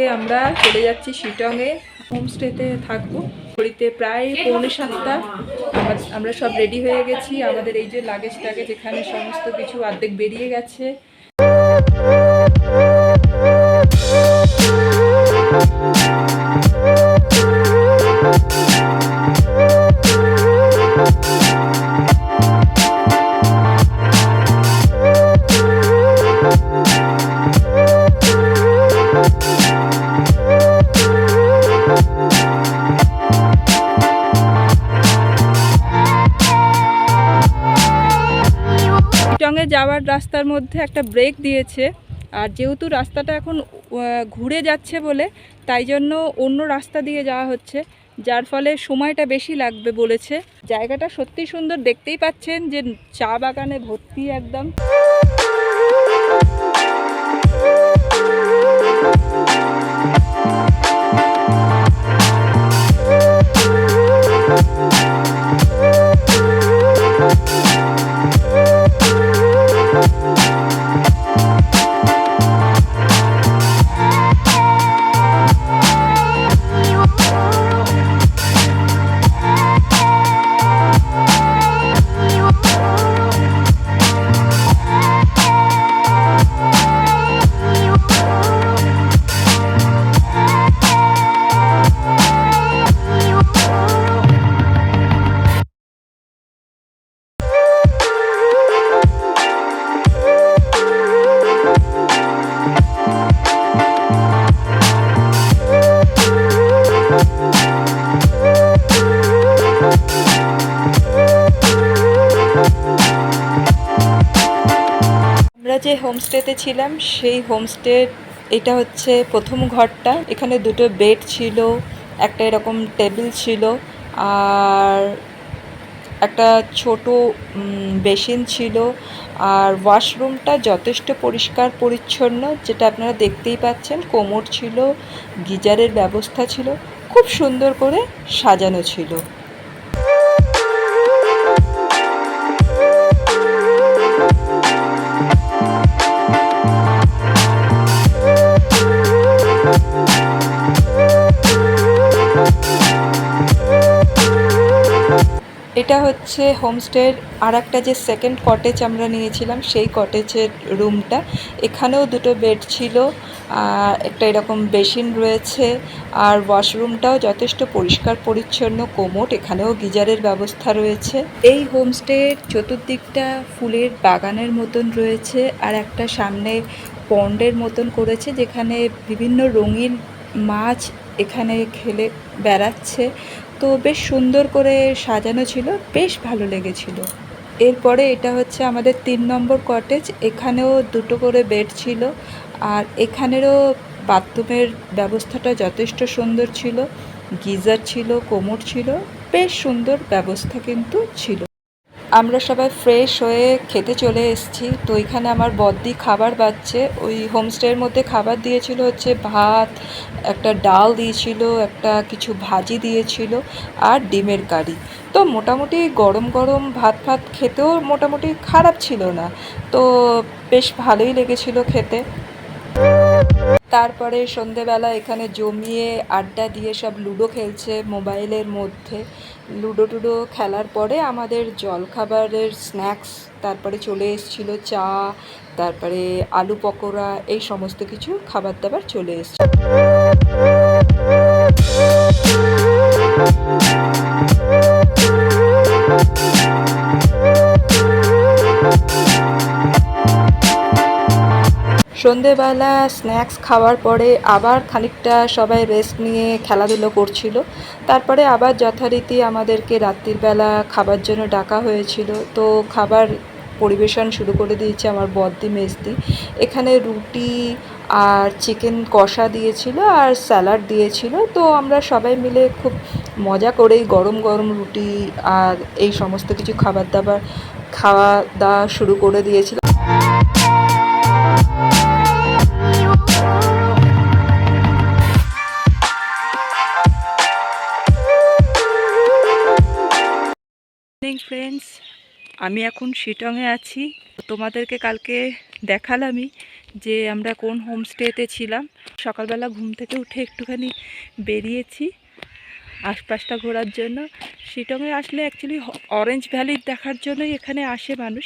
আজকে আমরা চলে যাচ্ছি শিটংয়ে, হোমস্টেতে থাকব। ঘড়িতে প্রায় পৌনে সাতটা। আমরা সব রেডি হয়ে গেছি। আমাদের এই যে লাগেজ টাগেজ, এখানে সমস্ত কিছু অর্ধেক বেরিয়ে গেছে। Thank যাওয়ার রাস্তার মধ্যে একটা ব্রেক দিয়েছে। আর যেহেতু রাস্তাটা এখন ঘুরে যাচ্ছে বলে, তাই জন্য অন্য রাস্তা দিয়ে যাওয়া হচ্ছে, যার ফলে সময়টা বেশি লাগবে বলেছে। জায়গাটা সত্যি সুন্দর। দেখতেই পাচ্ছেন যে চা বাগানে ভর্তি একদম। আমরা যে হোমস্টেতে ছিলাম, সেই হোমস্টে এটা হচ্ছে প্রথম ঘরটা। এখানে দুটো বেড ছিল, একটা এরকম টেবিল ছিল, আর একটা ছোট বেসিন ছিল। আর ওয়াশরুমটা যথেষ্ট পরিষ্কার, পরিচ্ছন্ন, যেটা আপনারা দেখতেই পাচ্ছেন, কোমর ছিল, গিজারের ব্যবস্থা ছিল, খুব সুন্দর করে সাজানো ছিল। এটা হচ্ছে হোমস্টের আর একটা যে সেকেন্ড কটেজ আমরা নিয়েছিলাম, সেই কটেজের রুমটা এখানেও দুটো বেড ছিল একটা এরকম বেসিন রয়েছে, আর ওয়াশরুমটাও যথেষ্ট পরিষ্কার, পরিচ্ছন্ন, কোমোট, এখানেও গিজারের ব্যবস্থা রয়েছে। এই হোমস্টের চতুর্দিকটা ফুলের বাগানের মতন রয়েছে, আর একটা সামনে পন্ডের মতন করেছে, যেখানে বিভিন্ন রঙিন মাছ এখানে খেলে বেড়াচ্ছে। তো বেশ সুন্দর করে সাজানো ছিল, বেশ ভালো লেগেছিল। এরপরে এটা হচ্ছে আমাদের তিন নম্বর কটেজ এখানেও দুটো করে বেড ছিল, আর এখানেরও বাথরুমের ব্যবস্থাটা যথেষ্ট সুন্দর ছিল, গিজার ছিল, কোমর ছিল, বেশ সুন্দর ব্যবস্থা কিন্তু ছিল। আমরা সবাই ফ্রেশ হয়ে খেতে চলে এসেছি। তো এখানে আমার বদ্দি খাবার পাচ্ছে। ওই হোমস্টের মধ্যে খাবার দিয়েছিল হচ্ছে ভাত, একটা ডাল দিয়েছিল, একটা কিছু ভাজি দিয়েছিল আর ডিমের কারি। তো মোটামুটি গরম গরম ভাত ভাত খেতেও মোটামুটি খারাপ ছিল না। তো বেশ ভালোই লেগেছিল খেতে। তারপরে সন্ধেবেলা এখানে জমিয়ে আড্ডা দিয়ে সব লুডো খেলছে মোবাইলের মধ্যে। লুডো টুডো খেলার পরে আমাদের জলখাবারের স্ন্যাক্স, তারপরে চলে এসছিল চা, তারপরে আলু পকোড়া, এই সমস্ত কিছু খাবার দাবার চলে এসছে। সন্ধেবেলা স্ন্যাক্স খাওয়ার পরে আবার খানিকটা সবাই রেস্ট নিয়ে খেলাধুলো করছিল। তারপরে আবার যথারীতি আমাদেরকে রাত্রিবেলা খাবার জন্য ডাকা হয়েছিল। তো খাবার পরিবেশন শুরু করে দিয়েছে আমার বদ্দি মেজদি। এখানে রুটি আর চিকেন কষা দিয়েছিল আর স্যালাড দিয়েছিল। তো আমরা সবাই মিলে খুব মজা করেই গরম গরম রুটি আর এই সমস্ত কিছু খাবার দাবার খাওয়া দাওয়া শুরু করে দিয়েছিলাম। ফ্রেন্ডস আমি এখন শিটংয়ে আছি। তোমাদেরকে কালকে দেখালামই যে আমরা কোন হোমস্টেতে ছিলাম। সকালবেলা ঘুম থেকে উঠে একটুখানি বেরিয়েছি আশপাশটা ঘোরার জন্য। শিটংয়ে আসলে অ্যাকচুয়ালি অরেঞ্জ ভ্যালি দেখার জন্যই এখানে আসে মানুষ।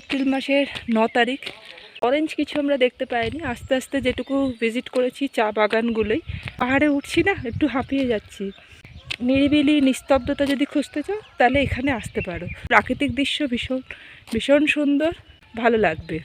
এপ্রিল মাসের ন তারিখ। অরেঞ্জ কিছু আমরা দেখতে পাইনি। আস্তে আস্তে যেটুকু ভিজিট করেছি চা বাগানগুলোই। পাহাড়ে উঠছি না, একটু হাঁপিয়ে যাচ্ছি। নিরিবিলি নিস্তব্ধতা যদি খুঁজতে চাও, তাহলে এখানে আসতে পারো। প্রাকৃতিক দৃশ্য ভীষণ ভীষণ সুন্দর, ভালো লাগবে।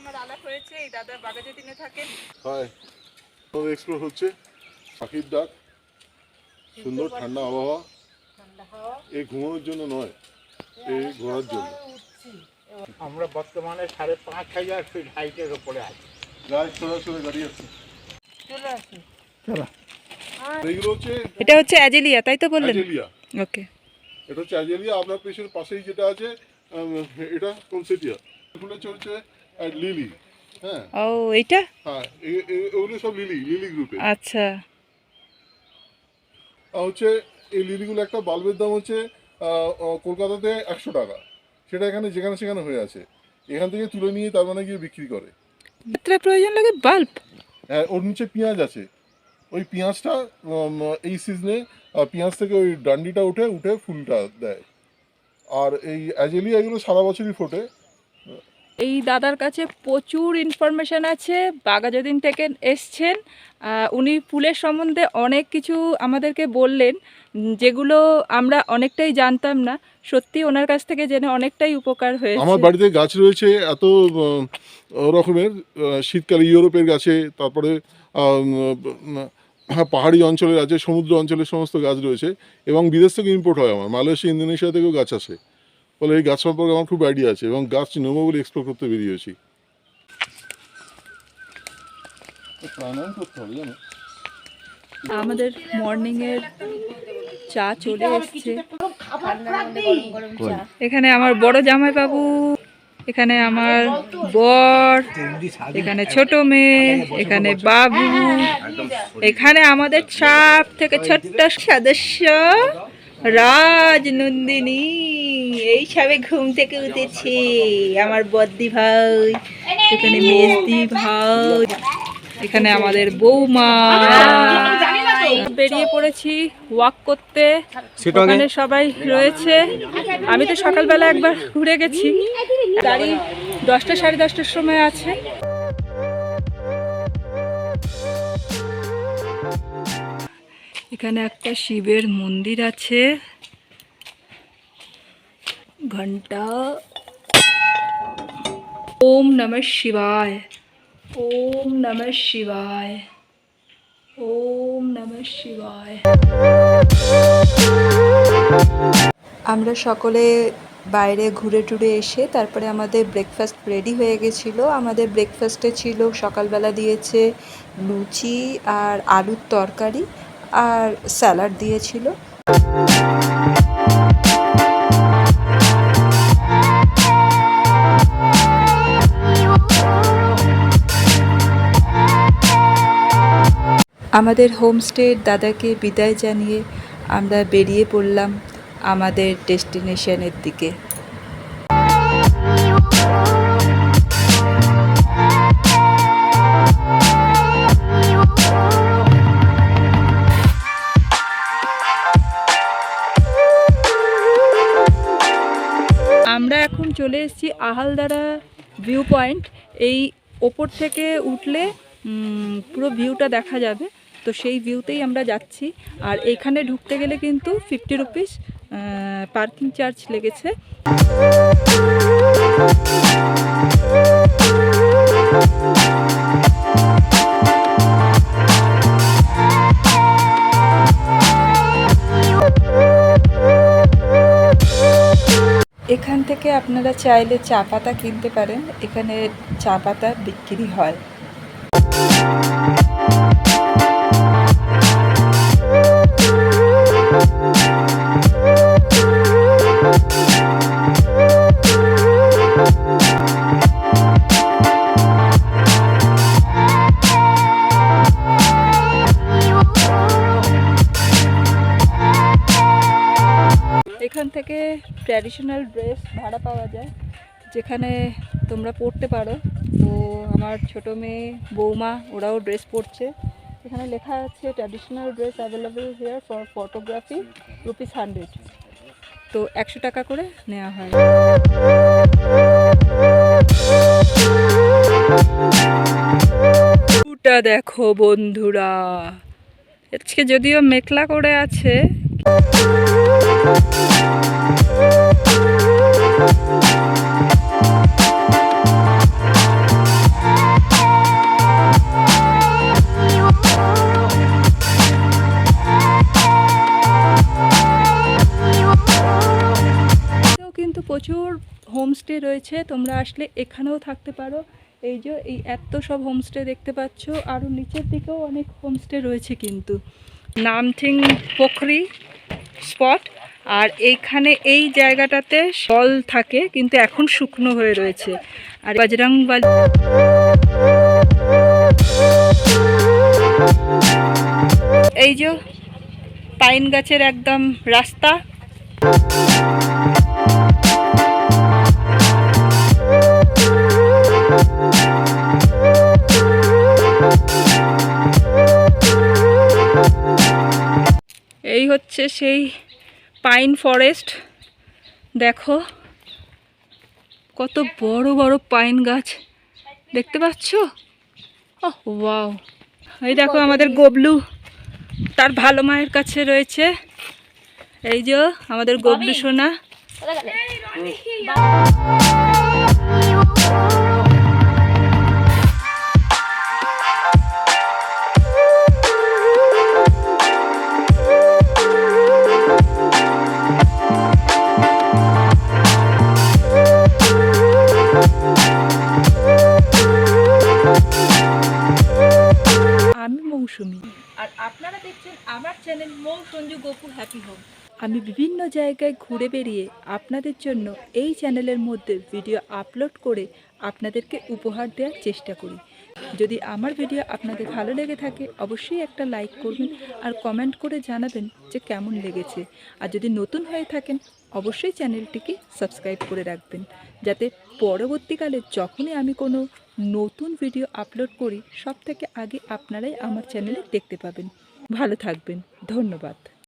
আমার আলাপ হয়েছে, এই দাদা বাগাজে দিনে থাকেন। আমাদের এক্সপ্লোর হচ্ছে? পাখির ডাক? সুন্দর ঠান্ডা আবহাওয়া। এই ঘুমানোর জন্য নয় এই ঘোরার জন্য। আমরা বর্তমানে সাড়ে পাঁচ হাজার ফিট হাইটের ওপরে আছি। গাছ সরাসরি গাড়ি আছে। এইগুলো হচ্ছে এটা হচ্ছে অ্যাজেলিয়া তাই তো বললেন? ওকে। এটা হচ্ছে অ্যাজেলিয়া আপনার পেছনের পাশেই যেটা আছে এটা কনসেটিয়া ফুলে চলছে লিলি। হ্যাঁ। ও এইটা? হ্যাঁ এগুলো সব লিলি লিলি গ্রুপে আচ্ছা। হচ্ছে এই লিলিগুলো একটা বাল্বের দাম হচ্ছে কলকাতাতে একশো টাকা। সেটা এখানে যেখানে সেখানে হয়ে আছে। এখান থেকে তুলে নিয়ে তার মানে গিয়ে বিক্রি করে। প্রয়োজন লাগে বাল্ব? হ্যাঁ ওর নিচে পেঁয়াজ আছে। ওই পেঁয়াজটা এই সিজনে পেঁয়াজ থেকে ওই ডান্ডিটা উঠে উঠে ফুলটা দেয়। আর এই অ্যাজেলিয়া এগুলো সারা বছরই ফোটে। এই দাদার কাছে প্রচুর ইনফরমেশন আছে বাগাজদিন থেকে এসছেন। উনি ফুলের সম্বন্ধে অনেক কিছু আমাদেরকে বললেন, যেগুলো আমরা অনেকটাই জানতাম না। সত্যি ওনার কাছ থেকে জেনে অনেকটাই উপকার হয়েছে। আমার বাড়িতে গাছ রয়েছে, এত রকমের শীতকালে ইউরোপের গাছে, তারপরে হ্যাঁ পাহাড়ি অঞ্চলের আছে, সমুদ্র অঞ্চলের সমস্ত গাছ রয়েছে, এবং বিদেশ থেকে ইম্পোর্ট হয় আমার। মালয়েশিয়া, ইন্দোনেশিয়া থেকেও গাছ আসে। ফলে এই গাছ সম্পর্কে আমার খুব আইডিয়া আছে এবং গাছ নেব বলে এক্সপ্লোর করতে বেরিয়েছি আমাদের মর্নিংয়ের চা চলে এসছে। এখানে আমার বড় জামাইবাবু এখানে আমার বর এখানে ছোট মেয়ে এখানে বাবু এখানে আমাদের সব থেকে ছোট্ট সদস্য। রাজনন্দিনী এই সবে ঘুম থেকে উঠেছে আমার বদ্দি ভাই এখানে মেজদি ভাই এখানে আমাদের বৌমা। বেরিয়ে পড়েছি ওয়াক করতে ওখানে সবাই রয়েছে। আমি তো সকালবেলা একবার ঘুরে গেছি। গাড়ি দশটা সাড়ে দশটার সময় আছে। এখানে একটা শিবের মন্দির আছে। ঘণ্টা। ওম নমঃ শিবায়। ওম নমঃ শিবায়। ওম নমঃ শিবায়। আমরা সকলে বাইরে ঘুরে টুরে এসে তারপরে আমাদের ব্রেকফাস্ট রেডি হয়ে গেছিল। আমাদের ব্রেকফাস্টে ছিল সকালবেলা দিয়েছে লুচি আর আলুর তরকারি। আর স্যালাড দিয়েছিল। আমাদের হোমস্টের দাদাকে বিদায় জানিয়ে আমরা বেরিয়ে পড়লাম আমাদের ডেস্টিনেশনের দিকে। চলে এসেছি আহালদারা ভিউ পয়েন্ট এই ওপর থেকে উঠলে পুরো ভিউটা দেখা যাবে। তো সেই ভিউতেই আমরা যাচ্ছি। আর এখানে ঢুকতে গেলে কিন্তু ফিফটি রুপিস পার্কিং চার্জ লেগেছে। এখান থেকে আপনারা চাইলে চা পাতা কিনতে পারেন। এখানে চা পাতা বিক্রি হয়। ট্র্যাডিশনাল ড্রেস ভাড়া পাওয়া যায়, যেখানে তোমরা পরতে পারো। তো আমার ছোটো মেয়ে, বৌমা, ওরাও ড্রেস পরছে এখানে লেখা আছে traditional dress available here for photography rupees hundred তো একশো টাকা করে নেওয়া হয়। দেখো বন্ধুরা। আজকে যদিও মেঘলা করে আছে প্রচুর হোমস্টে রয়েছে। তোমরা আসলে এখানেও থাকতে পারো। এই যে, এই এত সব হোমস্টে দেখতে পাচ্ছ। আরও নিচের দিকেও অনেক হোমস্টে রয়েছে কিন্তু। নামথিং পোখরি স্পট। আর এইখানে এই জায়গাটাতে জল থাকে, কিন্তু এখন শুকনো হয়ে রয়েছে। আর বজরংবালি এই যে পাইন গাছের একদম রাস্তা। এই হচ্ছে সেই পাইন ফরেস্ট। দেখো কত বড় বড় পাইন গাছ। দেখতে পাচ্ছ? ওয়াও। এই দেখো আমাদের গবলু। তার ভালো মায়ের কাছে রয়েছে। এই যে আমাদের গবলু সোনা। Channel Mou Sanju Gopu happy home. আমি বিভিন্ন জায়গায় ঘুরে বেরিয়ে আপনাদের জন্য এই চ্যানেলের মধ্যে ভিডিও আপলোড করে আপনাদেরকে উপহার দেওয়ার চেষ্টা করি। যদি আমার ভিডিও আপনাদের ভালো লেগে থাকে, অবশ্যই একটা লাইক করবেন আর কমেন্ট করে জানাবেন যে কেমন লেগেছে। আর যদি নতুন হয়ে থাকেন, অবশ্যই চ্যানেলটিকে সাবস্ক্রাইব করে রাখবেন। যাতে পরবর্তীকালে যখনই আমি কোনো নতুন ভিডিও আপলোড করি সব থেকে আগে আপনারাই আমার চ্যানেলে দেখতে পাবেন। ভালো থাকবেন। ধন্যবাদ।